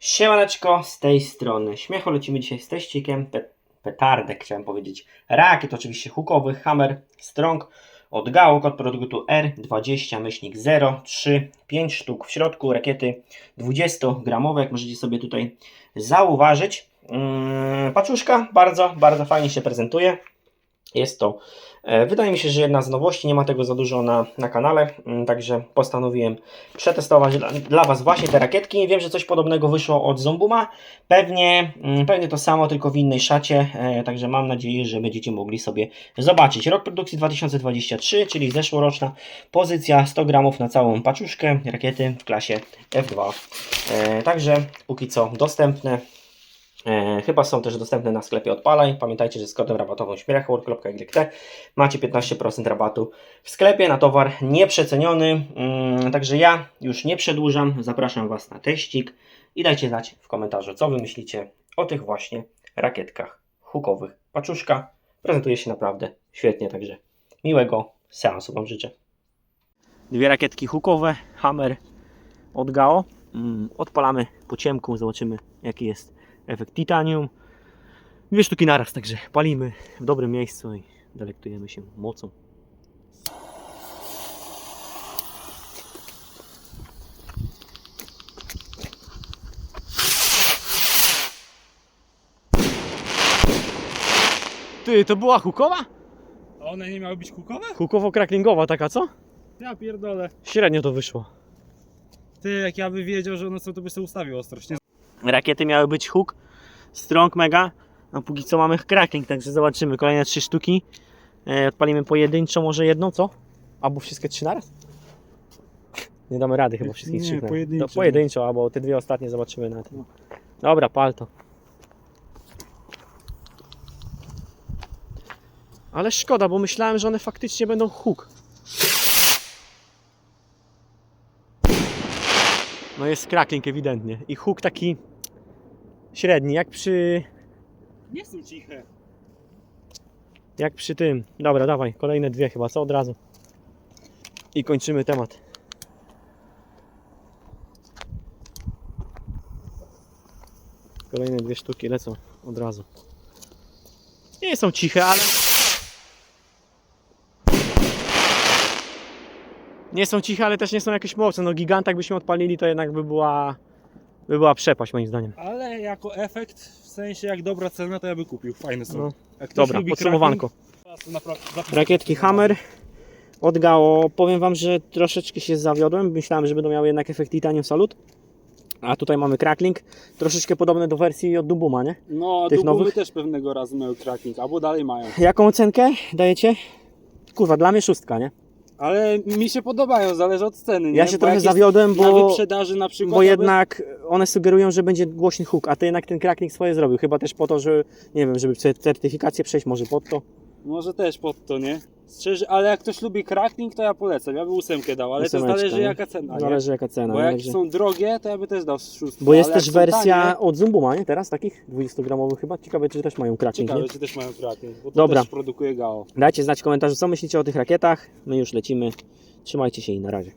Siemaneczko, z tej strony Śmiecho, lecimy dzisiaj z teścikiem pe petardek, chciałem powiedzieć, rakiet oczywiście hukowych, hammer, strong, od Gałk, od produktu R20 myślnik 03, 5 sztuk w środku, rakiety 20-gramowe, jak możecie sobie tutaj zauważyć. Yy, paczuszka bardzo, bardzo fajnie się prezentuje. Jest to, e, wydaje mi się, że jedna z nowości, nie ma tego za dużo na, na kanale, mm, także postanowiłem przetestować dla, dla Was właśnie te rakietki. Wiem, że coś podobnego wyszło od Zombuma, pewnie, mm, pewnie to samo, tylko w innej szacie, e, także mam nadzieję, że będziecie mogli sobie zobaczyć. Rok produkcji 2023, czyli zeszłoroczna pozycja 100 gramów na całą paczuszkę, rakiety w klasie F2. E, także póki co dostępne. E, chyba są też dostępne na sklepie Odpalaj. Pamiętajcie, że z kodem rabatowym śmiechor.yt macie 15% rabatu w sklepie na towar nieprzeceniony. Mm, także ja już nie przedłużam. Zapraszam Was na teścik i dajcie znać w komentarzu, co Wy myślicie o tych właśnie rakietkach hukowych. Paczuszka prezentuje się naprawdę świetnie, także miłego seansu Wam życzę. Dwie rakietki hukowe, Hammer od Gao. Mm, Odpalamy po ciemku, zobaczymy jaki jest efekt titanium. Dwie sztuki naraz, także palimy w dobrym miejscu i delektujemy się mocą. Ty, to była hukowa? One nie miały być kukowe? Hukowo-kraklingowa taka, co? Ja pierdolę. Średnio to wyszło. Ty, jak ja by wiedział, że one są, to by sobie ustawił ostrość. Nie? Rakiety miały być hook, strong mega, a póki co mamy cracking, także zobaczymy. Kolejne trzy sztuki. E, odpalimy pojedynczo, może jedną, co? Albo wszystkie trzy naraz? Nie damy rady chyba wszystkich trzech. pojedynczo. To pojedynczo, albo te dwie ostatnie zobaczymy na tym. Dobra, pal to. Ale szkoda, bo myślałem, że one faktycznie będą hook. No jest cracking ewidentnie. I hook taki średni, jak przy, Nie są ciche. jak przy tym. Dobra, dawaj, kolejne dwie chyba, co od razu. I kończymy temat. Kolejne dwie sztuki lecą od razu. Nie są ciche, ale. Nie są ciche, ale też nie są jakieś mocne. No giganta jakbyśmy odpalili, to jednak by była. By była przepaść moim zdaniem. Ale jako efekt, w sensie jak dobra cena, to ja by kupił. Fajne są. No. Jak ktoś Dobra, lubi podsumowanko. naprawdę- zawsze- Rakietki Hammer od Gao. Powiem Wam, że troszeczkę się zawiodłem. Myślałem, że będą miały jednak efekt Titanium Salut. A tutaj mamy crackling. Troszeczkę podobne do wersji od Dubuma, nie? No, tych tych nowych? też pewnego razu miały cracking, albo dalej mają. Jaką ocenkę dajecie? Kurwa, dla mnie szóstka, nie? Ale mi się podobają, zależy od ceny. Nie? Ja się Bo trochę jak jest zawiodłem, Na bo, wyprzedaży na przykład. bo to by- jednak one sugerują, że będzie głośny huk, a ty jednak ten crackling swoje zrobił. Chyba też po to, że nie wiem, żeby cer- certyfikację przejść może pod to. Może też pod to, nie? Szczerze, ale jak ktoś lubi cracking, to ja polecam. Ja bym ósemkę dał, ale Ósemeczka, to zależy nie? jaka cena. nie? Zależy jaka cena. Bo nie? jak Także- są drogie, to ja by też dał szóstkę. Bo jest ale też jak są wersja Tanie, od Zumbuma, nie? Teraz takich 20-gramowych chyba. Ciekawe, czy też mają cracking, ciekawe, nie? czy też mają cracking, bo to Dobra. też produkuje GAO. Dajcie znać w komentarzu, co myślicie o tych rakietach. My już lecimy. Trzymajcie się i na razie.